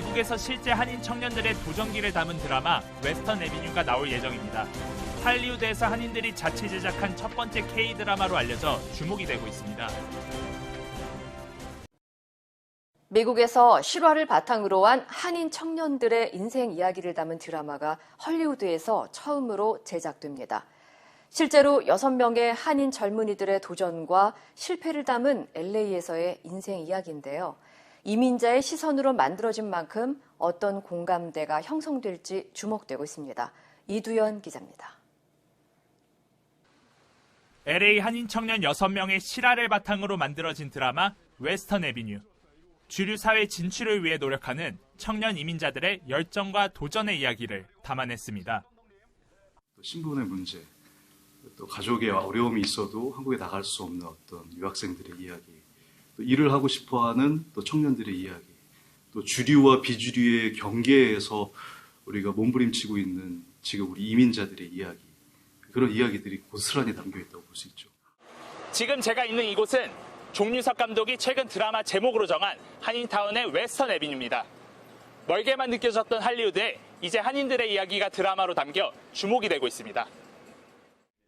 미국에서 실제 한인 청년들의 도전기를 담은 드라마 웨스턴 에비뉴가 나올 예정입니다. 할리우드에서 한인들이 자체 제작한 첫 번째 K 드라마로 알려져 주목이 되고 있습니다. 미국에서 실화를 바탕으로 한 한인 청년들의 인생 이야기를 담은 드라마가 헐리우드에서 처음으로 제작됩니다. 실제로 6명의 한인 젊은이들의 도전과 실패를 담은 LA에서의 인생 이야기인데요. 이민자의 시선으로 만들어진 만큼 어떤 공감대가 형성될지 주목되고 있습니다. 이두연 기자입니다. LA 한인 청년 6명의 실화를 바탕으로 만들어진 드라마 웨스턴 에비뉴. 주류 사회 진출을 위해 노력하는 청년 이민자들의 열정과 도전의 이야기를 담아냈습니다. 또 신분의 문제, 또 가족의 어려움이 있어도 한국에 나갈 수 없는 어떤 유학생들의 이야기, 또 일을 하고 싶어하는 또 청년들의 이야기, 또 주류와 비주류의 경계에서 우리가 몸부림치고 있는 지금 우리 이민자들의 이야기, 그런 이야기들이 고스란히 담겨 있다고 볼 수 있죠. 지금 제가 있는 이곳은 종유석 감독이 최근 드라마 제목으로 정한 한인타운의 웨스턴 에비뉴입니다. 멀게만 느껴졌던 할리우드에 이제 한인들의 이야기가 드라마로 담겨 주목이 되고 있습니다.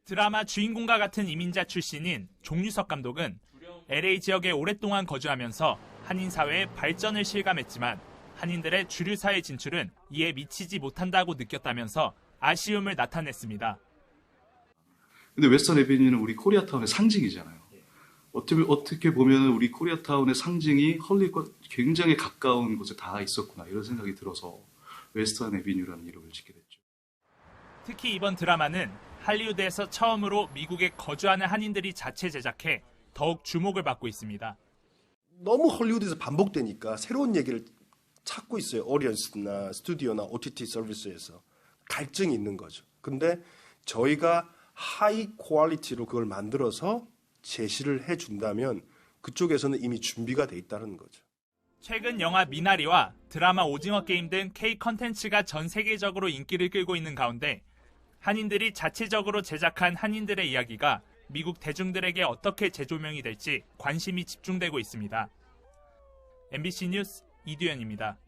드라마 주인공과 같은 이민자 출신인 종유석 감독은 LA 지역에 오랫동안 거주하면서 한인 사회의 발전을 실감했지만 한인들의 주류 사회 진출은 이에 미치지 못한다고 느꼈다면서 아쉬움을 나타냈습니다. 근데 웨스턴 에비뉴는 우리 코리아타운의 상징이잖아요. 어떻게, 어떻게 보면 우리 코리아타운의 상징이 헐리우드과 굉장히 가까운 곳에 다 있었구나 이런 생각이 들어서 웨스턴 에비뉴라는 이름을 짓게 됐죠. 특히 이번 드라마는 할리우드에서 처음으로 미국에 거주하는 한인들이 자체 제작해 더욱 주목을 받고 있습니다. 너무 헐리우드에서 반복되니까 새로운 얘기를 찾고 있어요. 오디언스나 스튜디오나 OTT 서비스에서 갈증이 있는 거죠. 근데 저희가 하이 퀄리티로 그걸 만들어서 제시를 해 준다면 그쪽에서는 이미 준비가 돼 있다는 거죠. 최근 영화 미나리와 드라마 오징어 게임 등 K 컨텐츠가 전 세계적으로 인기를 끌고 있는 가운데 한인들이 자체적으로 제작한 한인들의 이야기가 미국 대중들에게 어떻게 재조명이 될지 관심이 집중되고 있습니다. MBC 뉴스 이두현입니다.